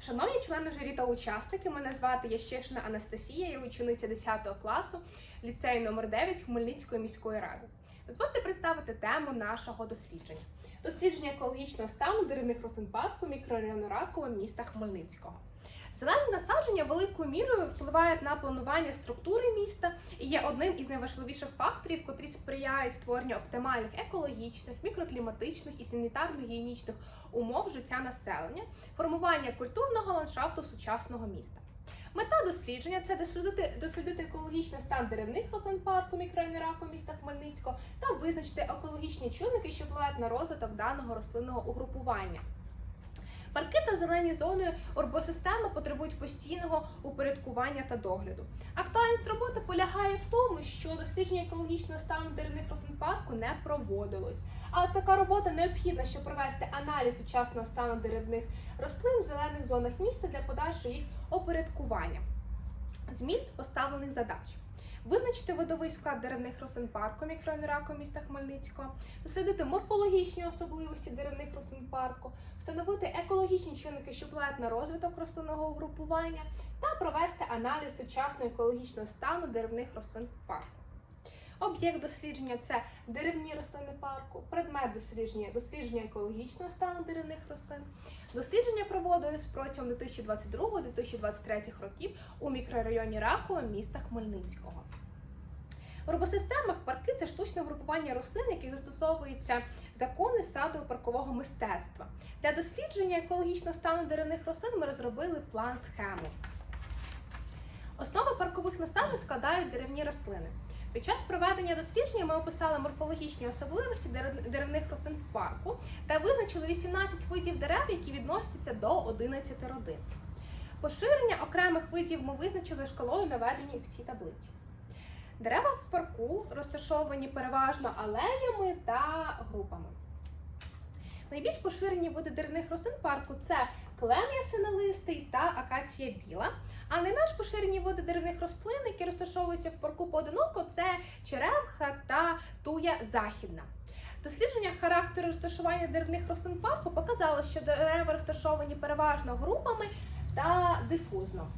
Шановні члени журі та учасники, мене звати Ящишина Анастасія, я учениця 10 класу ліцею номер 9 Хмельницької міської ради. Дозвольте представити тему нашого дослідження: дослідження екологічного стану деревних рослин парку мікрорайону Ракове міста Хмельницького. Зелені насадження великою мірою впливають на планування структури міста і є одним із найважливіших факторів, котрі сприяють створенню оптимальних екологічних, мікрокліматичних і санітарно-гігієнічних умов життя населення, формування культурного ландшафту сучасного міста. Мета дослідження це дослідити, дослідити екологічний стан деревних рослин парку мікрорайону міста Хмельницького та визначити екологічні чинники, що впливають на розвиток даного рослинного угрупування. Парки та зелені зони орбосистеми потребують постійного упорядкування та догляду. Актуальність роботи полягає в тому, що дослідження екологічного стану деревних рослин парку не проводилось. Але така робота необхідна, щоб провести аналіз сучасного стану деревних рослин в зелених зонах міста для подальшого їх опорядкування. Зміст поставлених задач. Визначити видовий склад деревних рослин парку мікрорайону міста Хмельницького, дослідити морфологічні особливості деревних рослин парку, встановити екологічні чинники, що впливають на розвиток рослинного угрупування, та провести аналіз сучасного екологічного стану деревних рослин парку. Об'єкт дослідження це деревні рослини парку, предмет дослідження дослідження екологічного стану деревних рослин. Дослідження проводилось протягом 2022-2023 років у мікрорайоні Ракове міста Хмельницького. В робосистемах парки це штучне групування рослин, які застосовуються закони садово-паркового мистецтва. Для дослідження екологічного стану деревних рослин ми розробили план схему. Основи паркових насаджень складають деревні рослини. Під час проведення дослідження ми описали морфологічні особливості деревних рослин в парку та визначили 18 видів дерев, які відносяться до 11 родин. Поширення окремих видів ми визначили шкалою, наведені в цій таблиці. Дерева в парку розташовані переважно алеями та групами. Найбільш поширені види деревних рослин парку це клен ясенолистий та акація біла. А найменш поширені види деревних рослин, які розташовуються в парку поодиноко, це черемха та туя західна. Дослідження характеру розташування деревних рослин парку показало, що дерева розташовані переважно групами та дифузно.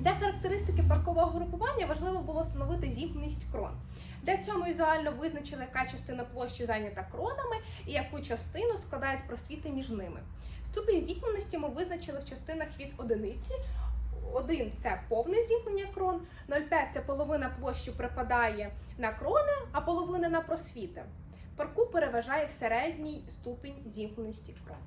Для характеристики паркового групування важливо було встановити зімкненість крон. Для цього ми візуально визначили, яка частина площі зайнята кронами і яку частину складають просвіти між ними. Ступінь зімкненості ми визначили в частинах від одиниці. Один це повне зімкнення крон, 0,5 це половина площі припадає на крони, а половина на просвіти. Парку переважає середній ступінь зімкненості крон.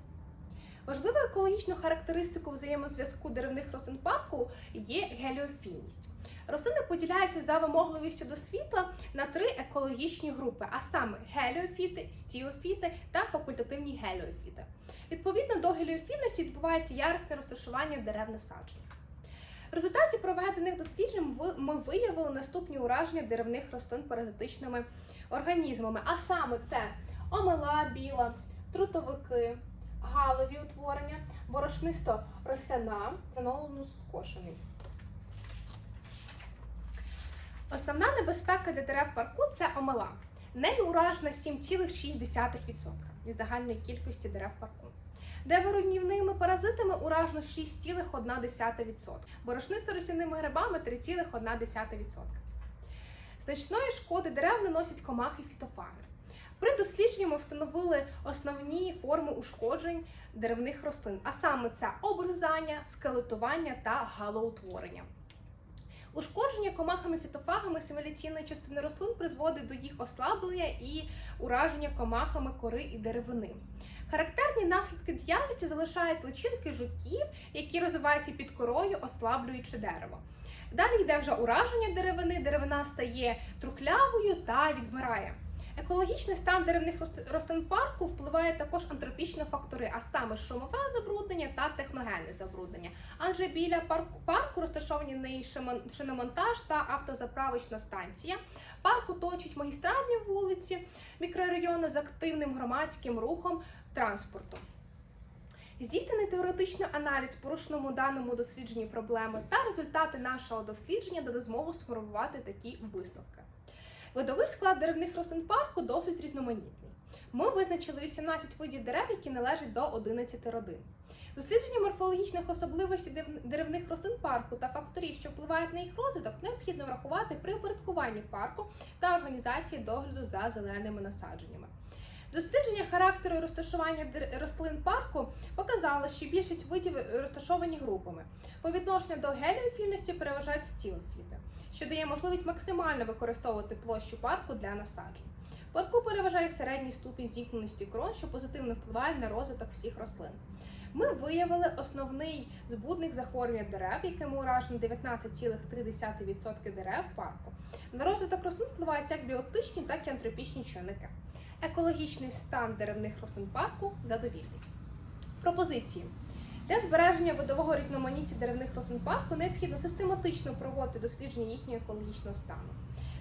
Важливою екологічною характеристикою взаємозв'язку деревних рослин парку є геліофільність. Рослини поділяються за вимогливістю до світла на три екологічні групи, а саме геліофіти, стіофіти та факультативні геліофіти. Відповідно до геліофільності відбувається ярусне розташування дерев насаджень. В результаті проведених досліджень ми виявили наступні ураження деревних рослин паразитичними організмами, а саме це омела біла, трутовики, галові утворення, борошнисто росяна, фенолону скошений. Основна небезпека для дерев парку це омела. Нею уражена 7,6% від загальної кількості дерев парку. Девороднівними паразитами уражено 6,1%, борошнисто-росяними грибами 3,1%. Значної шкоди дерев наносять комахи фітофаги. При дослідженні ми встановили основні форми ушкоджень деревних рослин, а саме це обрізання, скелетування та галоутворення. Ушкодження комахами фітофагами симуляційної частини рослин призводить до їх ослаблення і ураження комахами кори і деревини. Характерні наслідки діяльності залишають личинки жуків, які розвиваються під корою, ослаблюючи дерево. Далі йде вже ураження деревини, деревина стає трухлявою та відмирає. Екологічний стан деревних рослин парку впливає також антропічні фактори, а саме шумове забруднення та техногенне забруднення. Адже біля парку, парку розташовані шиномонтаж та автозаправочна станція. Парк оточують магістральні вулиці мікрорайону з активним громадським рухом транспорту. Здійснений теоретичний аналіз порушеному даному дослідженні проблеми та результати нашого дослідження дали змогу сформувати такі висновки. Видовий склад деревних рослин парку досить різноманітний. Ми визначили 18 видів дерев, які належать до 11 родин. Дослідження морфологічних особливостей деревних рослин парку та факторів, що впливають на їх розвиток, необхідно врахувати при упорядкуванні парку та організації догляду за зеленими насадженнями. Дослідження характеру розташування рослин парку показало, що більшість видів розташовані групами. По відношенню до геліофільності переважають стілофіти, що дає можливість максимально використовувати площу парку для насаджень. Парку переважає середній ступінь зіткненості крон, що позитивно впливає на розвиток всіх рослин. Ми виявили основний збудник захворювання дерев, якими уражено 19,3% дерев парку. На розвиток рослин впливають як біотичні, так і антропічні чинники. Екологічний стан деревних рослин парку задовільний. Пропозиції. Для збереження видового різноманіття деревних рослин парку необхідно систематично проводити дослідження їхнього екологічного стану.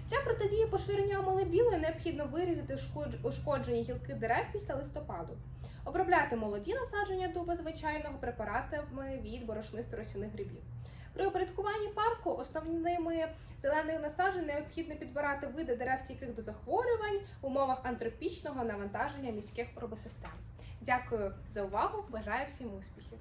Для протидії поширенню амали білої необхідно вирізати ушкоджені гілки дерев після листопаду, обробляти молоді насадження дуба звичайного препаратами від борошнисто-росяних грибів. При упорядкуванні парку основними зелених насаджень необхідно підбирати види дерев стійких до захворювань в умовах антропічного навантаження міських робосистем. Дякую за увагу! Бажаю всім успіхів!